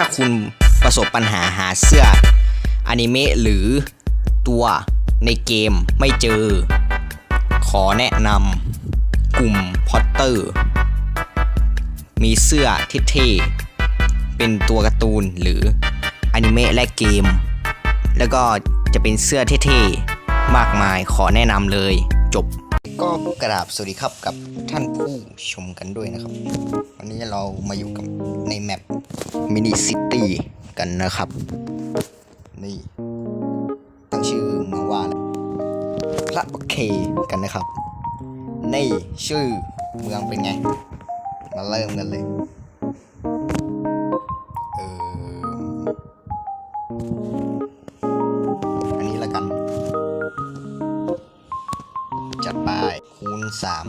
ถ้าคุณประสบปัญหาหาเสื้ออนิเมะหรือตัวในเกมไม่เจอ ขอแนะนำกลุ่มพอตเตอร์ มีเสื้อเท่เป็นตัวการ์ตูนหรืออนิเมะและเกม แล้วก็จะเป็นเสื้อเท่ๆมากมายขอแนะนำเลยจบ ก็กราบสวัสดีครับกับท่านผู้ชมกันด้วยนะครับ วันนี้เรามาอยู่กับในแมปมินิซิตี้กันนะครับ นี่ตั้งชื่อเมืองว่าพระโอเคกันนะครับ นี่ชื่อเมืองเป็นไง มาเริ่มกันเลย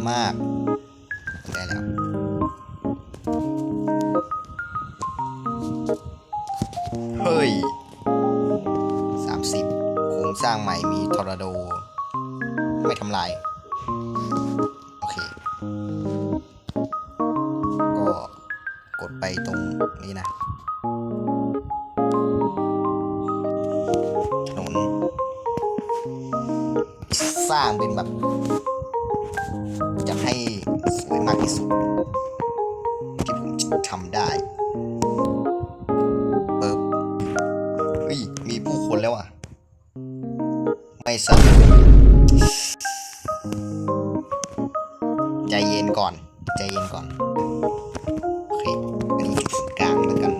มารถได้แล้ว เฮ้ย 30 โครงสร้างใหม่มีทอร์นาโด ไม่ทำลาย โอเค ก็กดไปตรงนี้นะถนนสร้างเป็นแบบ ที่สุด ที่ผมทำได้เปิบเฮ้ย มีผู้คนแล้วอะ ไม่สนุกใจเย็นก่อน ใจเย็นก่อน โอเคอันนี้จุดกลางแล้วกัน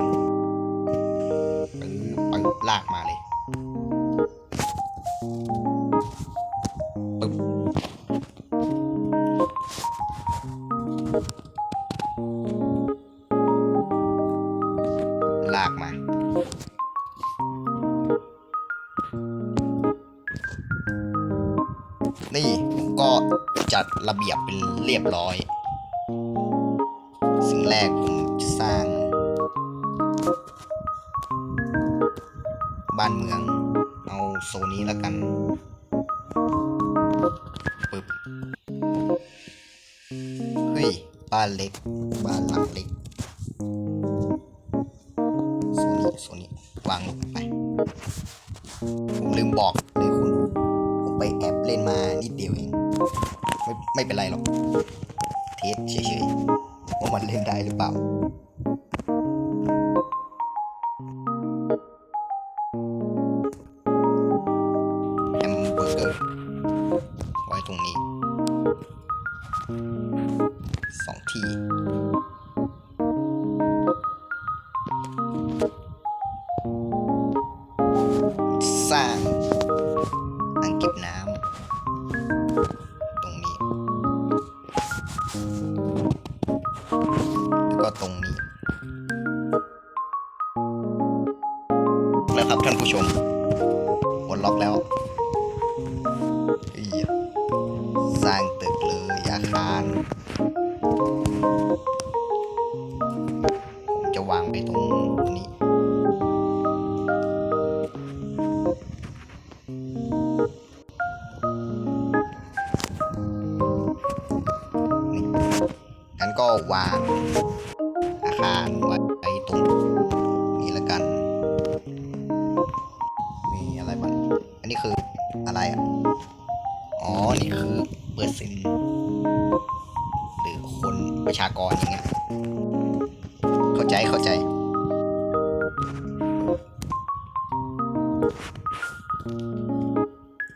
ปึ้งปึ้งลากมา จัดระเบียบเป็นเรียบร้อย สิ่งแรกผมจะสร้าง บ้านเมือง เอาโซนนี้แล้วกันปึ๊บเฮ้ย บ้านเล็ก บ้านหลังเล็กโซนนี้โซนนี้วางลงไป ผมลืมบอกเลยคุณดูผมไปแอบเล่นมานิดเดียวเอง ไม่ไม่เป็นไรหรอก เทสเฉยๆว่ามันเล่นได้หรือเปล่า มปลดล็อกแล้วเอียสร้างตึกเลยอาคารผมจะวางไปตรงนี้นี่งั้นก็วางอาคารไว้ ใจเข้าใจ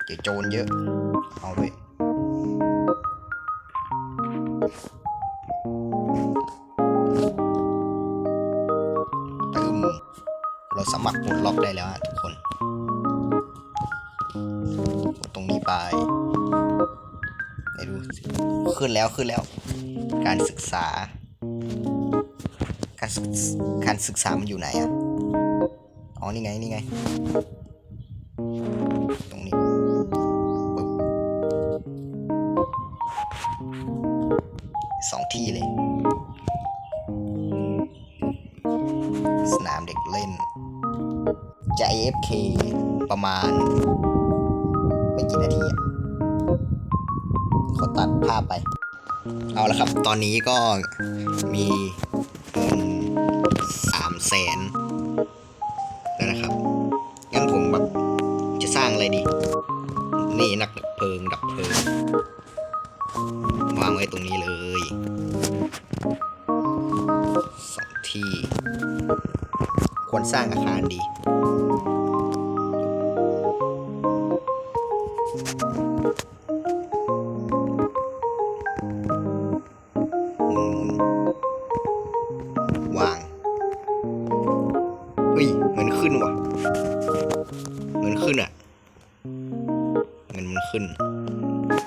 เดี๋ยวโจรเยอะ เอาด้วยตึมเราสามารถปลดล็อกได้แล้วฮะทุกคนกดตรงนี้ไปไหนดู ขึ้นแล้วขึ้นแล้ว การศึกษา การศึการศึกษามันอยู่ไหนอะอ๋อ นี่ไง นี่ไง ตรงนี้สองที่เลย สนามเด็กเล่น จะ AFK ประมาณ ไม่กี่นาทีอะขอตัดภาพไป เอาละครับ ตอนนี้ก็มี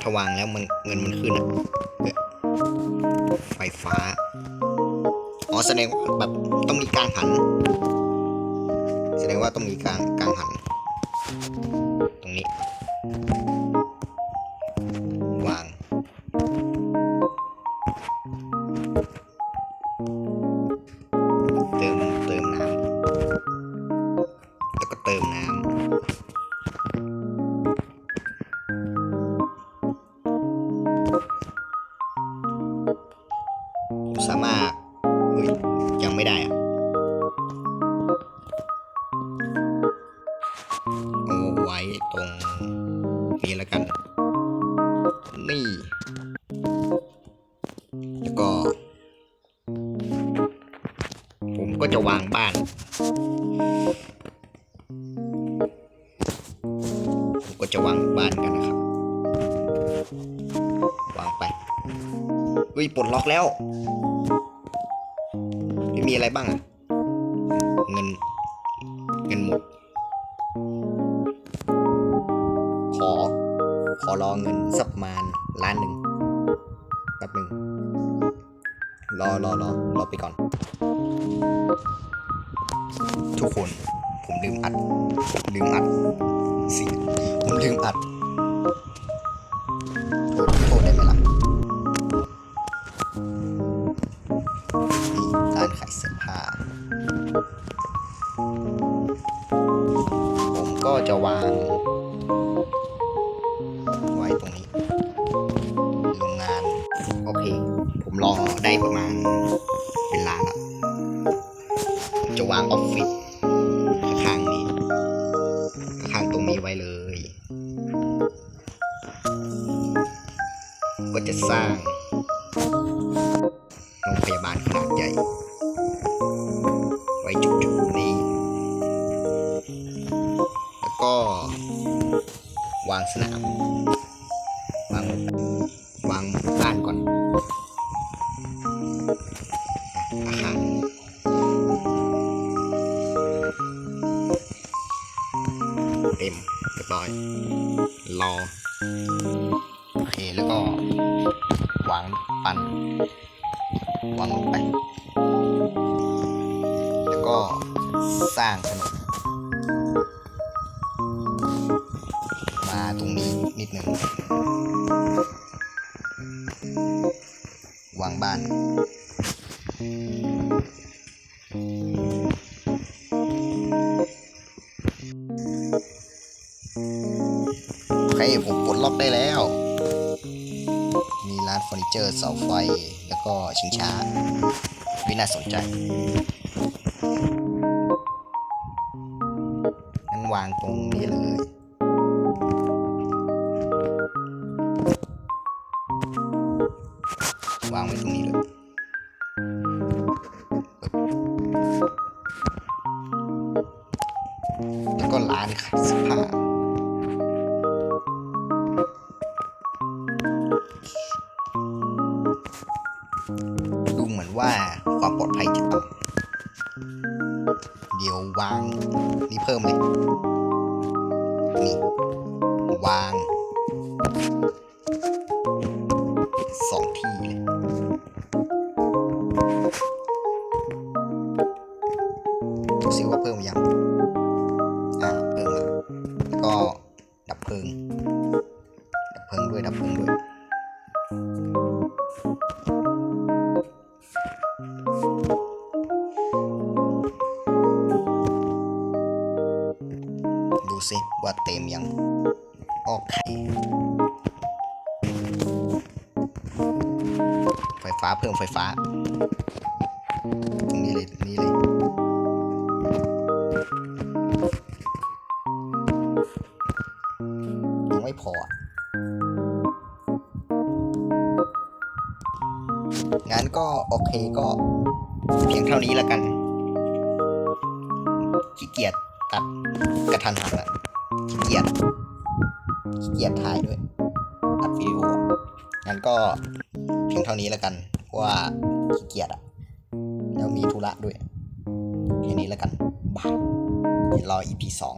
ถ้าวางแล้วมันเงินมันขึ้นอะไฟฟ้า อ๋อแสดงว่าแบบต้องมีกลางหัน แสดงว่าต้องมีกลางกลางหัน ตรงนี้ วาง เติม ตรงนี้แล้วกัน นี่ แล้วก็ ผมก็จะวางบ้าน ผมก็จะวางบ้านกันนะครับ วางไปเฮ้ยปลดล็อกแล้ว ไม่มีอะไรบ้างอะเงิน เงินหมด รอเงินสักประมาณล้านหนึ่งแป๊บหนึ่งรอรอรอรอไปก่อน ทุกคนผมลืมอัดลืมอัดเสิผมลืมอัดโทษโทษได้ไหมล่ะร้านขายเสื้อผ้าผมก็จะวาง รอได้ประมาณเป็นล้านละจะวางออฟฟิศข้างนี้ ข้างตรงนี้ไว้เลย ก็จะสร้างโรงพยาบาลขนาดใหญ่ ไว้จุดๆนี้ แล้วก็วางสนาม รียบร้อยรอโอเคแล้วก็วางปันวางลงไป แล้วก็สร้างถนนมาตรงนี้นิดหนึ่งวางบ้าน ผมปลดล็อกได้แล้ว มีร้านเฟอร์นิเจอร์เสาไฟ แล้วก็ชิงช้าวิน่าสนใจงั้นวางตรงนี้เลย วางนี่เพิ่มเลย นี่ วางสองที่เลยดูซิว่าเพิ่มยังอ่าเพิ่มแล้วก็ดับเพลิง ดับเพลิงด้วยดับเพลิงด้วย ว่าเต็มยัง โอเค ไฟฟ้าเพิ่มไฟฟ้านี่เลยนี่เลย ยังไม่พอ งั้นก็โอเคก็เพียงเท่านี้แล้วกันขี้เกียจตัดกระทันหันอะ ขี้เกียจขี้เกียจถ่ายด้วยอัดวิดีโองั้นก็เพียงเท่านี้แล้วกันเพราะว่าขี้เกียจอะแล้วมีธุระด้วยแค่นี้แล้วกันบายเดี๋ยวรอ EP สอง